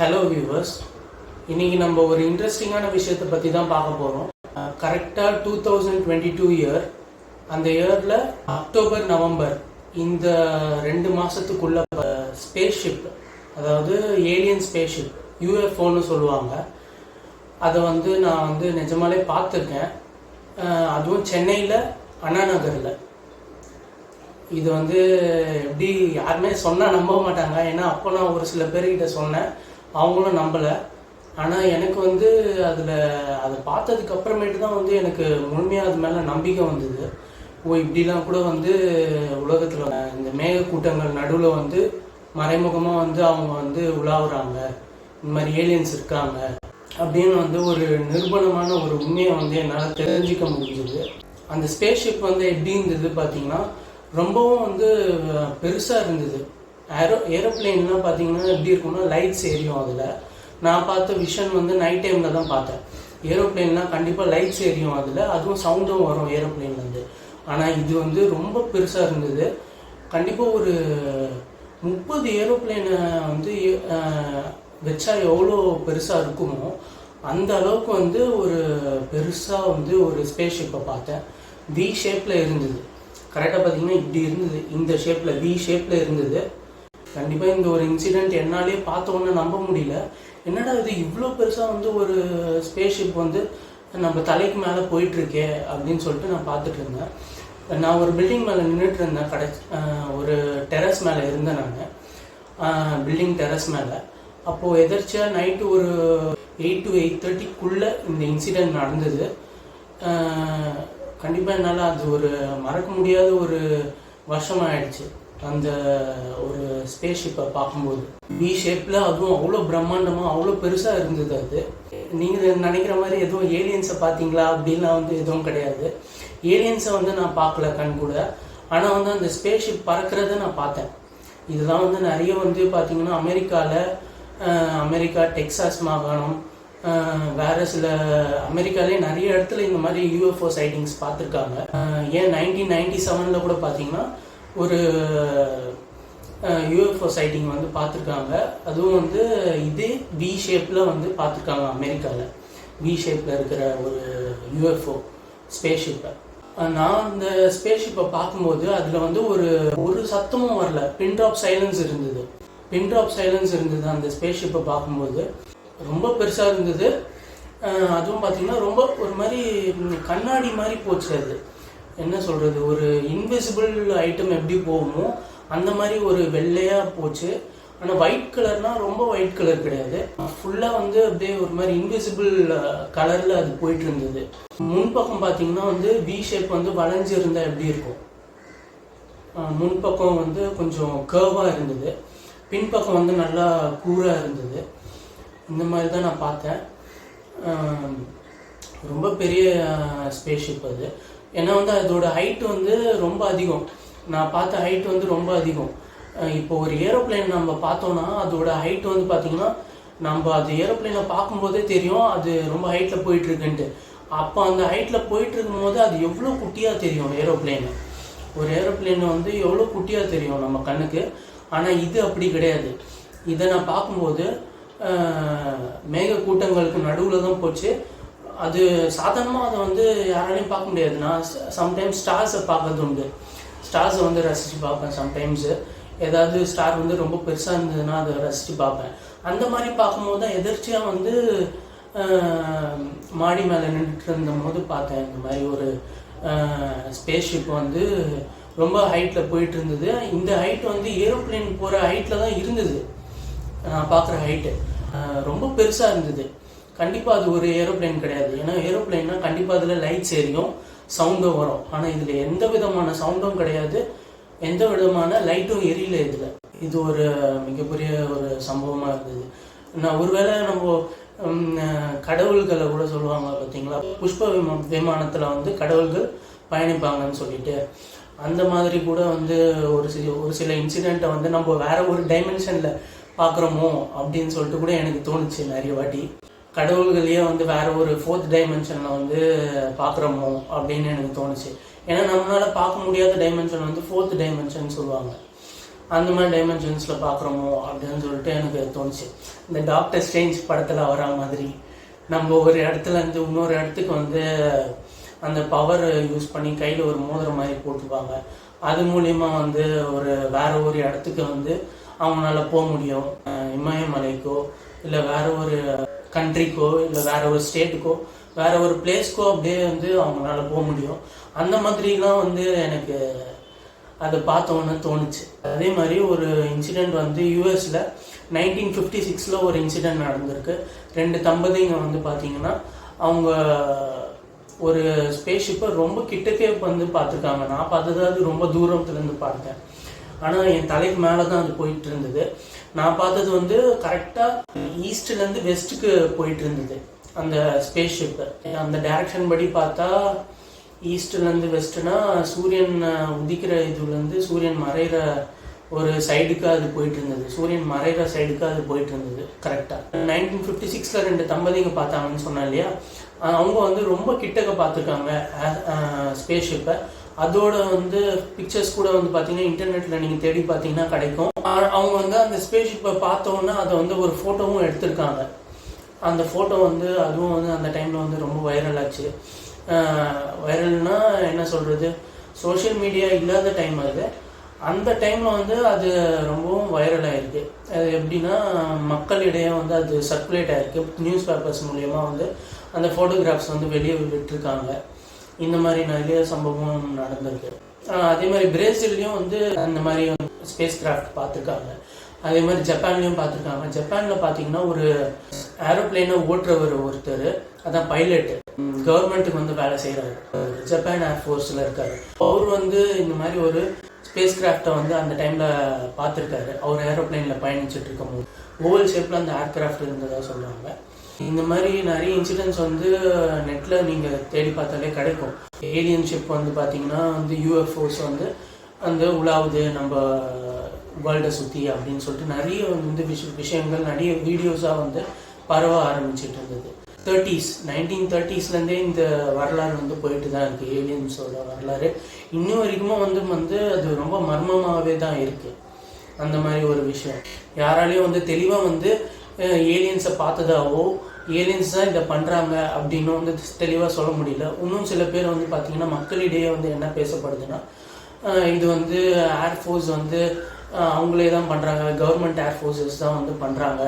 Hello viewers இன்னைக்கு நம்ம ஒரு இன்ட்ரெஸ்டிங்கான விஷயத்தை பற்றி தான் பார்க்க போகிறோம் கரெக்டாக two thousand twenty two year அந்த இயரில் அக்டோபர் நவம்பர் இந்த ரெண்டு மாதத்துக்குள்ள ஸ்பேஸ் ஷிப் அதாவது ஏலியன் ஸ்பேஸ் ஷிப் யூஎஃப்ஓன்னு சொல்லுவாங்க. அதை வந்து நான் வந்து நிஜமாலே பார்த்துருக்கேன். அதுவும் சென்னையில் அண்ணா நகரில். இது வந்து எப்படி யாருமே சொன்னால் நம்ப மாட்டாங்க. ஏன்னா அப்போ நான் ஒரு சில பேர்கிட்ட சொன்னேன். அவங்களும் நம்பலை. ஆனால் எனக்கு வந்து அதில் அதை பார்த்ததுக்கு அப்புறமேட்டு தான் வந்து எனக்கு முழுமையாக அது மேலே நம்பிக்கை வந்தது. ஓ இப்படிலாம் கூட வந்து உலகத்தில் இந்த மேகக்கூட்டங்கள் நடுவில் வந்து மறைமுகமாக வந்து அவங்க வந்து உலாவுறாங்க. இந்த மாதிரி ஏலியன்ஸ் இருக்காங்க. அப்படின்னு வந்து ஒரு நிர்பணமான ஒரு உண்மையை வந்து என்னால் தெரிஞ்சுக்க முடிஞ்சது. அந்த ஸ்பேஸ் ஷிப் வந்து எப்படி இருந்தது பார்த்தீங்கன்னா ரொம்பவும் வந்து பெருசாக இருந்தது. ஏரோ ஏரோப்ளேன்லாம் பார்த்தீங்கன்னா எப்படி இருக்கும்னா லைட்ஸ் எரியும் அதில். நான் பார்த்த விஷன் வந்து நைட் டைமில் தான் பார்த்தேன். ஏரோப்ளேன்லாம் கண்டிப்பாக லைட்ஸ் எரியும் அதில். அதுவும் சவுண்டும் வரும் ஏரோப்ளேன்லேருந்து ஆனால் இது வந்து ரொம்ப பெருசாக இருந்தது. கண்டிப்பாக ஒரு முப்பது ஏரோப்ளேனை வந்து வச்சா எவ்வளோ பெருசாக இருக்குமோ அந்த அளவுக்கு வந்து ஒரு பெருசாக வந்து ஒரு ஸ்பேஸ் ஷிப்பை பார்த்தேன். வி ஷேப்பில் இருந்தது. கரெக்டாக பார்த்தீங்கன்னா இப்படி இருந்தது. இந்த ஷேப்பில் வி ஷேப்பில் இருந்தது. கண்டிப்பாக இந்த ஒரு இன்சிடெண்ட் என்னாலே பார்த்த உடனே நம்ப முடியல. என்னடா இது இவ்வளோ பெருசாக வந்து ஒரு ஸ்பேஸ் ஷிப் வந்து நம்ம தலைக்கு மேலே போயிட்டுருக்கே அப்படின்னு சொல்லிட்டு நான் பார்த்துட்டு இருந்தேன். நான் ஒரு பில்டிங் மேலே நின்றுட்டு இருந்தேன். கடை ஒரு டெரஸ் மேலே இருந்தேன் நான். பில்டிங் டெரஸ் மேலே. அப்போது எதர்ச்சியாக நைட்டு ஒரு எயிட் டு எயிட் தேர்ட்டிக்குள்ளே இந்த இன்சிடெண்ட் நடந்தது. கண்டிப்பாக என்னால் அது ஒரு மறக்க முடியாத ஒரு வருஷமாக ஆயிடுச்சு அந்த ஒரு ஸ்பேஸ் ஷிப்பை பார்க்கும்போது. பி ஷேப்பில் அதுவும் அவ்வளோ பிரம்மாண்டமாக அவ்வளோ பெருசாக இருந்தது அது. நீங்கள் நினைக்கிற மாதிரி எதுவும் ஏலியன்ஸை பார்த்தீங்களா அப்படின்லாம் வந்து எதுவும் கிடையாது. ஏலியன்ஸை வந்து நான் பார்க்கல கண் கூட. ஆனால் வந்து அந்த ஸ்பேஸ் ஷிப் பறக்கிறத நான் பார்த்தேன். இதெல்லாம் வந்து நிறைய வந்து பார்த்தீங்கன்னா அமெரிக்காவில் அமெரிக்கா டெக்சாஸ் மாகாணம் வேறு வேற சில அமெரிக்காலே நிறைய இடத்துல இந்த மாதிரி யூஎஃப்ஓ சைட்டிங்ஸ் பார்த்துருக்காங்க. ஏன் நைன்டீன் நைன்டி செவனில் கூட பார்த்தீங்கன்னா ஒரு யூஎஃப்ஓ சைட்டிங் வந்து பார்த்துருக்காங்க. அதுவும் வந்து இதே வி ஷேப்பில் வந்து பார்த்துருக்காங்க அமெரிக்காவில் வி ஷேப்பில் இருக்கிற ஒரு யூஎஃப்ஓ ஸ்பேஸ் ஷிப்பை நான் அந்த ஸ்பேஸ் ஷிப்பை பார்க்கும்போது அதில் வந்து ஒரு ஒரு சத்தமும் வரல. பின் ட்ராப் சைலன்ஸ் இருந்தது. பின் ட்ராப் சைலன்ஸ் இருந்தது அந்த ஸ்பேஸ் ஷிப்பை பார்க்கும்போது. ரொம்ப பெருசாக இருந்தது. அதுவும் பார்த்தீங்கன்னா ரொம்ப ஒரு மாதிரி கண்ணாடி மாதிரி போச்சு அது. என்ன சொல்கிறது ஒரு இன்விசிபிள் ஐட்டம் எப்படி போகுமோ அந்த மாதிரி ஒரு வெள்ளையாக போச்சு. ஆனால் ஒயிட் கலர்னால் ரொம்ப ஒயிட் கலர் கிடையாது. ஃபுல்லாக வந்து அப்படியே ஒரு மாதிரி இன்விசிபிள் கலரில் அது போயிட்டு இருந்தது. முன்பக்கம் பார்த்தீங்கன்னா வந்து வி ஷேப் வந்து வளைஞ்சு இருந்தால் எப்படி இருக்கும்? முன்பக்கம் வந்து கொஞ்சம் கேர்வாக இருந்தது. பின்பக்கம் வந்து நல்லா கூராக இருந்தது. இந்த மாதிரி தான் நான் பார்த்தேன். ரொம்ப பெரிய ஸ்பேஸ் ஷிப் அது. ஏன்னா வந்து அதோட ஹைட் வந்து ரொம்ப அதிகம். நான் பார்த்த ஹைட் வந்து ரொம்ப அதிகம். இப்போ ஒரு ஏரோப்ளேன் நம்ம பார்த்தோன்னா அதோட ஹைட் வந்து பார்த்தீங்கன்னா நம்ம அது ஏரோப்ளேனை பார்க்கும்போதே தெரியும் அது ரொம்ப ஹைட்டில் போயிட்டுருக்குன்ட்டு. அப்போ அந்த ஹைட்டில் போயிட்டு இருக்கும்போது அது எவ்வளோ குட்டியாக தெரியும் ஏரோப்ளேனு ஒரு ஏரோப்ளைன் வந்து எவ்வளோ குட்டியாக தெரியும் நம்ம கண்ணுக்கு? ஆனால் இது அப்படி கிடையாது. இதை நான் பார்க்கும்போது மேக கூட்டங்களுக்கு நடுவில் தான் போச்சு. அது சாதாரணமாக அதை வந்து யாராலையும் பார்க்க முடியாது நான் சம்டைம்ஸ் ஸ்டார்ஸை பார்க்கறது உண்டு. ஸ்டார்ஸை வந்து ரசித்து பார்ப்பேன் சம்டைம்ஸு ஏதாவது ஸ்டார் வந்து ரொம்ப பெருசாக இருந்ததுன்னா அதை ரசித்து பார்ப்பேன். அந்த மாதிரி பார்க்கும்போது தான் எதிர்ச்சியாக வந்து மாடி மேலே நின்றுட்டு இருந்தபோது பார்த்தேன். இந்த மாதிரி ஒரு ஸ்பேஸ் ஷிப் வந்து ரொம்ப ஹைட்டில் போயிட்டு இருந்தது. இந்த ஹைட் வந்து ஏரோப்ளேன் போகிற ஹைட்டில் தான் இருந்தது. நான் பார்க்குற ஹைட்டு ரொம்ப பெருசாக இருந்தது. கண்டிப்பாக அது ஒரு ஏரோப்ளேன் கிடையாது. ஏன்னா ஏரோப்ளைன்னா கண்டிப்பாக அதில் லைட்ஸ் எரியும் சவுண்டும் வரும். ஆனால் இதில் எந்த விதமான சவுண்டும் கிடையாது. எந்த விதமான லைட்டும் எரியல இதில். இது ஒரு மிகப்பெரிய ஒரு சம்பவமாக இருந்தது. நான் ஒருவேளை நம்ம கடவுள்களை கூட சொல்லுவாங்க பார்த்தீங்களா புஷ்ப விமா விமானத்தில் வந்து கடவுள்கள் பயணிப்பாங்கன்னு சொல்லிட்டு. அந்த மாதிரி கூட வந்து ஒரு சில ஒரு சில இன்சிடெண்ட்டை வந்து நம்ம வேற ஒரு டைமென்ஷனில் பார்க்குறோமோ அப்படின்னு சொல்லிட்டு கூட எனக்கு தோணுச்சு நிறைய வாட்டி. கடவுள்களையே வந்து வேற ஒரு ஃபோர்த் டைமென்ஷனில் வந்து பார்க்குறோமோ அப்படின்னு எனக்கு தோணுச்சு. ஏன்னா நம்மளால் பார்க்க முடியாத டைமென்ஷன் வந்து ஃபோர்த் டைமென்ஷன் சொல்லுவாங்க. அந்த மாதிரி டைமென்ஷன்ஸில் பார்க்குறோமோ அப்படின்னு சொல்லிட்டு எனக்கு தோணுச்சு. இந்த டாக்டர் ஸ்டேஞ்ச் படத்தில் வரா மாதிரி நம்ம ஒரு இடத்துல இருந்து இன்னொரு இடத்துக்கு வந்து அந்த பவர் யூஸ் பண்ணி கையில் ஒரு மோதிரம் மாதிரி போட்டுப்பாங்க. அது மூலிமா வந்து ஒரு வேற ஒரு இடத்துக்கு வந்து அவங்களால போக முடியும். இமயமலைக்கோ இல்லை வேற ஒரு கண்ட்ரிக்கோ இல்லை வேற ஒரு ஸ்டேட்டுக்கோ வேற ஒரு பிளேஸ்க்கோ அப்படியே வந்து அவங்களால போக முடியும். அந்த மாதிரிலாம் வந்து எனக்கு அதை பார்த்தோன்னு தோணுச்சு. அதே மாதிரி ஒரு இன்சிடெண்ட் வந்து யூஎஸில் நைன்டீன் ஃபிஃப்டி சிக்ஸில் ஒரு இன்சிடெண்ட் நடந்திருக்கு. ரெண்டு தம்பதிங்க வந்து பார்த்தீங்கன்னா அவங்க ஒரு ஸ்பேஸ்ஷிப்பை ரொம்ப கிட்டக்கே வந்து பார்த்துருக்காங்க. நான் பார்த்தது அது ரொம்ப தூரத்துலேருந்து பார்த்தேன். ஆனால் என் தலைக்கு மேலே தான் அது போயிட்டு இருந்தது. நான் பார்த்தது வந்து கரெக்டாக ஈஸ்ட்லேருந்து வெஸ்ட்டுக்கு போயிட்டு இருந்தது. அந்த ஸ்பேஸ்ஷிப்பு அந்த டைரக்ஷன் படி பார்த்தா ஈஸ்ட்லேருந்து வெஸ்ட்டுனா சூரியன் உதிக்கிற இதுலேருந்து சூரியன் மறைகிற ஒரு சைடுக்கு அது போயிட்டு இருந்தது. சூரியன் மறைகிற சைடுக்கு அது போயிட்டு இருந்தது கரெக்டாக நைன்டீன் ஃபிஃப்டி சிக்ஸில் ரெண்டு தம்பதிங்க பார்த்தாங்கன்னு சொன்னேன் இல்லையா? அவங்க வந்து ரொம்ப கிட்டக்க பார்த்துருக்காங்க ஸ்பேஸ் ஷிப்பை அதோட வந்து பிக்சர்ஸ் கூட வந்து பார்த்தீங்கன்னா இன்டர்நெட்டில் நீங்கள் தேடி பார்த்தீங்கன்னா கிடைக்கும். அவங்க வந்து அந்த ஸ்பேஷிப்பை பார்த்தோன்னா அதை வந்து ஒரு ஃபோட்டோவும் எடுத்திருக்காங்க. அந்த ஃபோட்டோ வந்து அதுவும் வந்து அந்த டைமில் வந்து ரொம்ப வைரல் ஆச்சு. வைரல்னா என்ன சொல்கிறது சோஷியல் மீடியா இல்லாத டைம் அது. அந்த டைமில் வந்து அது ரொம்பவும் வைரல் ஆயிருக்கு. அது எப்படின்னா மக்களிடையே வந்து அது சர்க்குலேட் ஆயிருக்கு. நியூஸ் பேப்பர்ஸ் மூலயமா வந்து அந்த ஃபோட்டோகிராஃப்ஸ் வந்து வெளியே விட்டுருக்காங்க. இந்த மாதிரி நிறைய சம்பவம் நடந்திருக்கு. அதே மாதிரி பிரேசில்லையும் வந்து அந்த மாதிரி ஸ்பேஸ் கிராஃப்ட் பார்த்துருக்காங்க. அதே மாதிரி ஜப்பான்லேயும் பார்த்துருக்காங்க. ஜப்பானில் பார்த்தீங்கன்னா ஒரு ஏரோப்ளைனை ஓட்டுறவர் ஒருத்தர் அதான் பைலட் கவர்மெண்ட்டுக்கு வந்து வேலை செய்கிறாரு ஜப்பான் ஏர்ஃபோர்ஸில் இருக்காரு. அவர் வந்து இந்த மாதிரி ஒரு ஸ்பேஸ் கிராஃப்டை வந்து அந்த டைமில் பார்த்துருக்காரு. அவர் ஏரோப்ளேனில் பயணிச்சுட்டு இருக்கும்போது. ஓவல் ஷேப்பில் அந்த ஏர்கிராஃப்ட் இருந்ததாக சொல்கிறாங்க இந்த மாதிரி நிறைய இன்சிடென்ட்ஸ் வந்து நெட்டில் நீங்கள் தேடி பார்த்தாலே கிடைக்கும். ஏலியன்ஷிப் வந்து பார்த்தீங்கன்னா வந்து யூஎஃப்ஓஸ் வந்து அந்த உலாவுது நம்ம வேர்ல்டை சுற்றி அப்படின்னு சொல்லிட்டு நிறைய வந்து விஷ விஷயங்கள் நிறைய வீடியோஸாக வந்து பரவ ஆரம்பிச்சிட்டு இருந்தது. தேர்ட்டிஸ் நைன்டீன் தேர்ட்டிஸ்லேருந்தே இந்த வரலாறு வந்து போயிட்டு தான் இருக்குது ஏலியன்ஸோட வரலாறு. இன்னும் வரைக்கும் வந்து வந்து அது ரொம்ப மர்மமாகவே தான் இருக்குது அந்த மாதிரி ஒரு விஷயம். யாராலையும் வந்து தெளிவாக வந்து ஏலியன்ஸை பார்த்ததாவோ ஏலியன்ஸ் தான் இதை பண்ணுறாங்க அப்படின்னு வந்து தெளிவாக சொல்ல முடியல. இன்னும் சில பேர் வந்து பார்த்தீங்கன்னா மக்களிடையே வந்து என்ன பேசப்படுதுன்னா இது வந்து ஏர்ஃபோர்ஸ் வந்து அவங்களே தான் பண்ணுறாங்க கவர்மெண்ட் ஏர்ஃபோர்ஸஸ் தான் வந்து பண்ணுறாங்க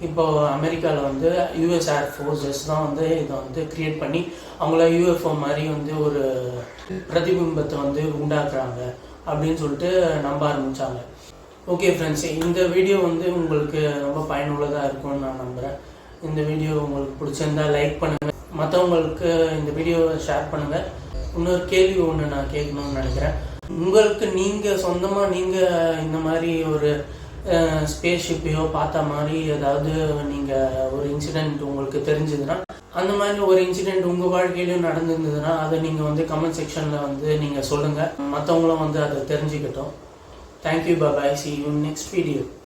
இப்போ அமெரிக்காவில் வந்து யூஎஸ் ஏர்ஃபோர்ஸஸ் தான் வந்து இதை வந்து கிரியேட் பண்ணி அவங்கள யூஎஃப்ஓ மாதிரி வந்து ஒரு பிரதிபிம்பத்தை வந்து உண்டாக்குறாங்க அப்படின்னு சொல்லிட்டு நம்ப ஆரம்பித்தாங்க ஓகே ஃப்ரெண்ட்ஸ் இந்த வீடியோ வந்து உங்களுக்கு ரொம்ப பயனுள்ளதாக இருக்கும்னு நான் நம்புகிறேன் இந்த வீடியோ உங்களுக்கு பிடிச்சிருந்தா லைக் பண்ணுங்கள் மற்றவங்களுக்கு இந்த வீடியோவை ஷேர் பண்ணுங்கள் இன்னொரு கேள்வி ஒன்று நான் கேட்கணும்னு நினைக்கிறேன். உங்களுக்கு நீங்கள் சொந்தமாக நீங்கள் இந்த மாதிரி ஒரு ஸ்பேஸ் ஷிப்பையோ பார்த்த மாதிரி ஏதாவது நீங்கள் ஒரு இன்சிடெண்ட் உங்களுக்கு தெரிஞ்சதுன்னா அந்த மாதிரி ஒரு இன்சிடெண்ட் உங்கள் வாழ்க்கையிலையும் நடந்திருந்ததுன்னா அதை நீங்கள் வந்து கமெண்ட் செக்ஷனில் வந்து நீங்கள் சொல்லுங்கள் மற்றவங்களும் வந்து அதை தெரிஞ்சுக்கிட்டோம். Thank you. Bye bye. See you in next video.